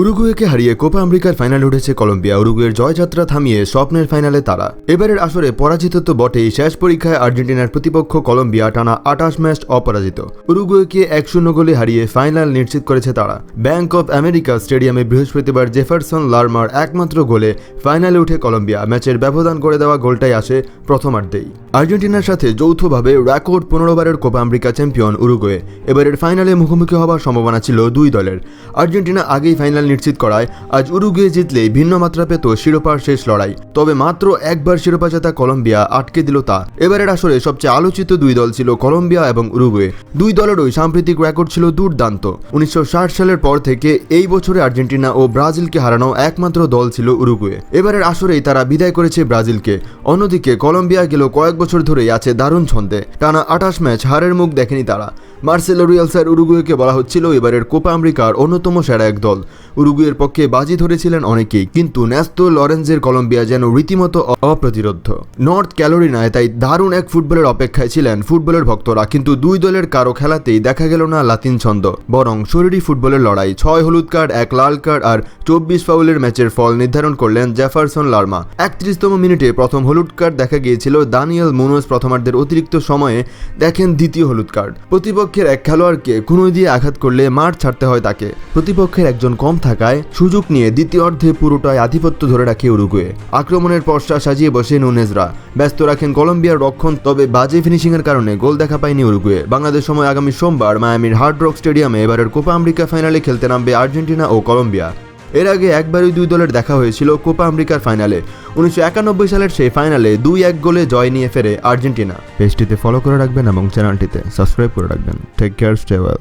উরুগুয়েকে হারিয়ে কোপা আমেরিকার ফাইনালে উঠেছে কলম্বিয়া। উরুগুয়ের জয়যাত্রা থামিয়ে স্বপ্নের ফাইনালে তারা। এবারের আসরে পরাজিত তো বটেই, শেষ পরীক্ষায় আর্জেন্টিনার প্রতিপক্ষ কলম্বিয়া টানা আটাশ ম্যাচ অপরাজিত। উরুগুয়েকে এক শূন্য গোলে হারিয়ে ফাইনাল নিশ্চিত করেছে তারা। ব্যাংক অফ আমেরিকা স্টেডিয়ামে বৃহস্পতিবার জেফারসন লার্মার একমাত্র গোলে ফাইনালে উঠে কলম্বিয়া। ম্যাচের ব্যবধান করে দেওয়া গোলটাই আসে প্রথমার্ধেই। আর্জেন্টিনার সাথে যৌথভাবে রেকর্ড পনেরো বারের কোপা আমেরিকা চ্যাম্পিয়ন উরুগুয়ে। এবারের ফাইনালে মুখোমুখি হওয়ার সম্ভাবনা ছিল দুই দলের। আর্জেন্টিনা আগেই ফাইনাল নিশ্চিত করায় আজ উরুগুয়ে জিতলেই ভিন্ন মাত্রা পেত শিরোপার শেষ লড়াই। তবে মাত্র একবার শিরোপা জেতা কলম্বিয়া আটকে দিল তা। এবারের আসরে সবচেয়ে আলোচিত দুই দল ছিল কলম্বিয়া এবং উরুগুয়ে। দুই দলেরই সাম্প্রতিক রেকর্ড ছিল দুর্দান্ত। উনিশশো ষাট সালের পর থেকে এই বছরে আর্জেন্টিনা ও ব্রাজিলকে হারানো একমাত্র দল ছিল উরুগুয়ে। এবারের আসরেই তারা বিদায় করেছে ব্রাজিলকে। অন্যদিকে কলম্বিয়া গেল কয়েক বছর ধরেই আছে দারুণ ছন্দে। টানা আঠাশ ম্যাচ হারের মুখ দেখেনি তারা। মার্সেলো রিয়ালসার উরুগুয়েকে বলা হচ্ছিল এবারের কোপা আমেরিকার অন্যতম সেরা এক দল উরুগুয়ের পক্ষে বাজি ধরেছিলেন অনেকেই, কিন্তু ন্যাস্তো লরেন্সের কলম্বিয়া যেন রীতিমতো অ- অপ্রতিরোধ্য। নর্থ ক্যালোরিনায় তাই দারুণ এক ফুটবলের অপেক্ষায় ছিলেন ফুটবলের ভক্তরা, কিন্তু দুই দলের কারও খেলাতেই দেখা গেল না লাতিন ছন্দ, বরং শরীরী ফুটবলের লড়াই। ছয় হলুদ কার্ড, এক লাল কার্ড আর চব্বিশ ফাউলের ম্যাচের ফল নির্ধারণ করলেন জেফারসন লার্মা। একত্রিশতম মিনিটে প্রথম হলুদ কার্ড দেখা গিয়েছিল দানিয়েল মুনোজ প্রথমার্ধের অতিরিক্ত সময়ে, দেখেন দ্বিতীয় হলুদ কার্ড। প্রতিপক্ষের এক খেলোয়াড়কে কুনুই দিয়ে আঘাত করলে মাঠ ছাড়তে হয় তাকে। প্রতিপক্ষের একজন কম থাকায় সুযোগ নিয়ে দ্বিতীয় অর্ধে পুরোটাই আধিপত্য ধরে রাখে উরুগুয়ে। আক্রমণের পশ্চা সাজিয়ে বসে নুনেজরা। ব্যস্ত রাখেন কলম্বিয়ার রক্ষণ, তবে বাজে ফিনিশিংয়ের কারণে গোল দেখা পায়নি উরুগুয়ে। বাংলাদেশ সময় আগামী সোমবার মায়ামির হার্ড রক স্টেডিয়ামে এবারের কোপা আমেরিকা ফাইনালে খেলতে নামবে আর্জেন্টিনা ও কলম্বিয়া। এর আগে একবারই দুই দলের দেখা হয়েছিল কোপা আমেরিকার ফাইনালে। উনিশশো একানব্বই সালের সেই ফাইনালে দুই এক গোলে জয় নিয়ে ফেরে আর্জেন্টিনা। পেজটিতে ফলো করে রাখবেন এবং চ্যানেলটিতে সাবস্ক্রাইব করে রাখবেন। Take care stay well